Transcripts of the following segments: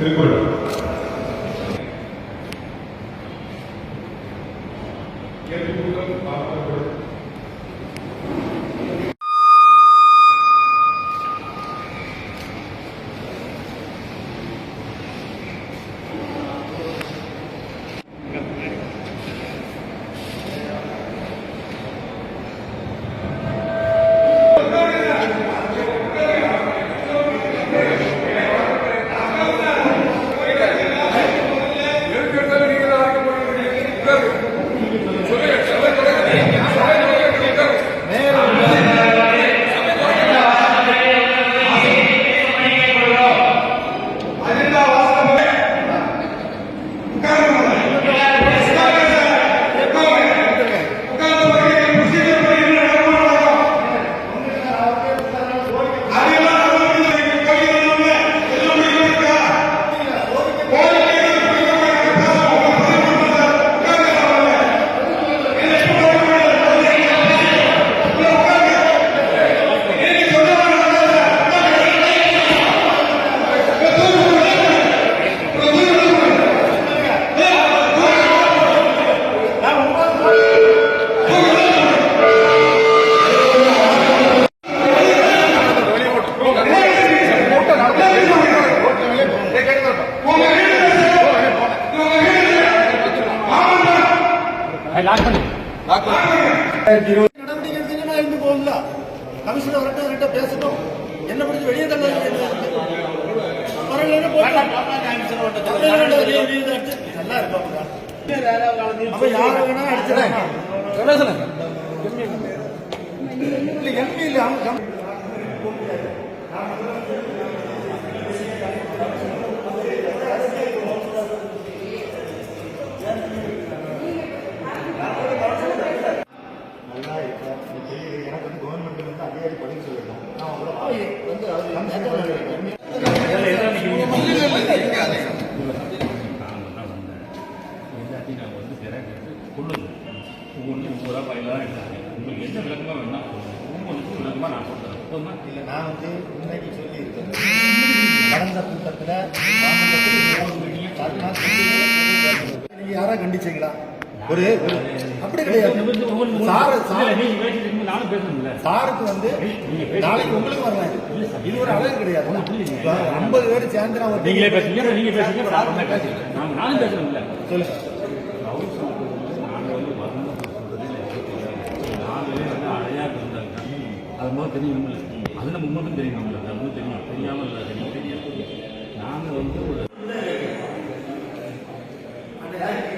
Recuerda, நடவடிக்கை எடுத்தீங்கன்னா இருந்து போகும்ல கமிஷனர் வரட்டும் அவர்கிட்ட பேசட்டும் என்ன பிடிச்சி வெளியே தள்ள வரலைன்னா போகலாம். வரலைன்னா வெளியே வெளியே தான் அடிச்சு, நல்லா இருப்பாங்க. அப்ப யாரை வேணா அடிச்சிடலாம். இல்ல, MP இல்ல, அவங்க ஒவ்வொன்றும் ஒவ்வொரு ஃபைலாக எடுத்தாங்க உங்களுக்கு என்ன விளக்கமாக வேணா ஒவ்வொன்றுக்கும் விளக்கமாக நான் கொடுத்துறேன் போதுமா நான் வந்து இன்னைக்கு சொல்லி இருக்கேன் கடந்த கூட்டத்துல மாமல்லத்தில் கண்டிச்சீங்களா? ஒரு அப்படி கிடையாது. சாரு சாருக்கு வந்து நாளைக்கு உங்களுக்கு வரலாம் இது ஒரு அழகு கிடையாது. ஐம்பது பேர் சேர்ந்து நான் நீங்களே பேசுறீங்க நீங்க பேசுறீங்க பேசுறேன். நானும் பேசணும்ல சொல்லுங்க. அது முதல் தெரியணும்ல அது நம்ம முன்னோட்டும் தெரியணும்ல அது வந்து தெரியும். தெரியாமல் இல்லை. தெரியும் தெரியாது நாங்கள் வந்து ஒரு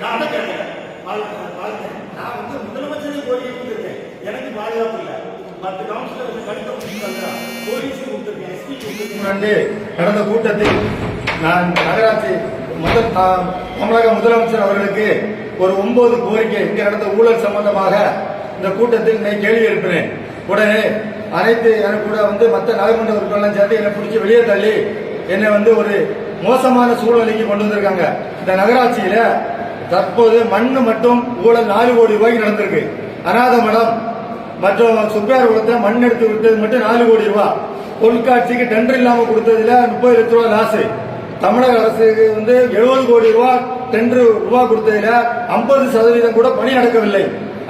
நான் அதை கேட்டேன். வாழ்க்கை- வாழ்க்கை. நான் வந்து முதலமைச்சருக்கு கோரிக்கை கொடுத்திருக்கேன். எனக்கு பாதுகாப்பு இல்லை மற்ற கவுன்சிலருக்கு கடிதம் நடந்த கூட்டத்தில் நான் நகராட்சி முதல் தமிழக முதலமைச்சர் அவர்களுக்கு ஒரு ஒன்பது கோரிக்கை இங்கே நடந்த ஊழல் சம்பந்தமாக இந்த கூட்டத்தில் நான் கேள்வி எழுப்பினேன். உடனே அனைத்து எனக்கு கூட வந்து மற்ற நகர்மன்ற உறுப்பினர்லாம் சேர்த்து என்னை பிடிச்சி வெளியே தள்ளி என்னை வந்து ஒரு மோசமான சூழ்நிலைக்கு கொண்டு வந்திருக்காங்க. இந்த நகராட்சியில தற்போது மண்ணு மட்டும் ஊழல் நாலு கோடி ரூபாய்க்கு நடந்திருக்கு. அநாத மடம் மற்றும் சுப்பையார் குளத்தை மண் எடுத்து விட்டது மட்டும் நாலு கோடி ரூபாய் பொருட்காட்சிக்கு டெண்டர் இல்லாமல் கொடுத்ததுல முப்பது லட்ச ரூபா லாஸ் தமிழக அரசுக்கு வந்து எழுபது கோடி ரூபா டெண்டர் ரூபா கொடுத்ததுல ஐம்பது சதவீதம் கூட பணி நடக்கவில்லை.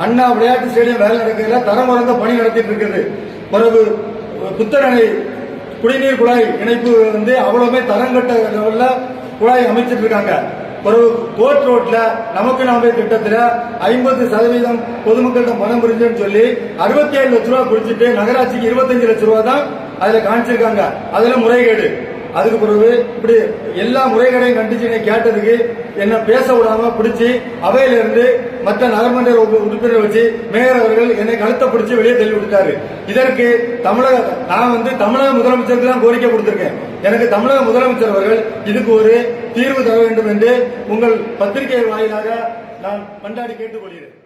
அண்ணா விளையாட்டு ஸ்டேடியம் வேலை நடக்கிறதுல தரம் வளர்ந்த பணி நடத்திட்டு இருக்குது. பிறகு புத்தரணை குடிநீர் குழாய் இணைப்பு வந்து அவ்வளவுமே தரங்கட்ட லெவலில் குழாய் அமைச்சிட்டு இருக்காங்க. ஒரு கோர்ட் ரோட்ல நமக்கு நாமே திட்டத்துல ஐம்பது சதவீதம் பொதுமக்கள்கிட்ட பணம் புரிஞ்சுன்னு சொல்லி அறுபத்தி ஏழு லட்ச ரூபா குடிச்சிட்டு நகராட்சிக்கு இருபத்தஞ்சு லட்ச ரூபா தான் அதுல காமிச்சிருக்காங்க. அதுல முறைகேடு. அதுக்கு பிறகு இப்படி எல்லா முறைகளையும் கண்டிச்சு என்னை கேட்டதுக்கு என்ன பேச விடாம பிடிச்சி அவையில இருந்து மற்ற நகர்மன்ற உறுப்பினர் வச்சு மேயர் அவர்கள் என்னை கழுத்தை பிடிச்சி வெளியே தள்ளி விட்டாரு இதற்கு தமிழக நான் வந்து தமிழக முதலமைச்சருக்கு தான் கோரிக்கை கொடுத்திருக்கேன். எனக்கு தமிழக முதலமைச்சர் அவர்கள் இதுக்கு ஒரு தீர்வு தர வேண்டும் என்று உங்கள் பத்திரிகை வாயிலாக நான் பண்டாடி கேட்டுக்கொள்கிறேன்.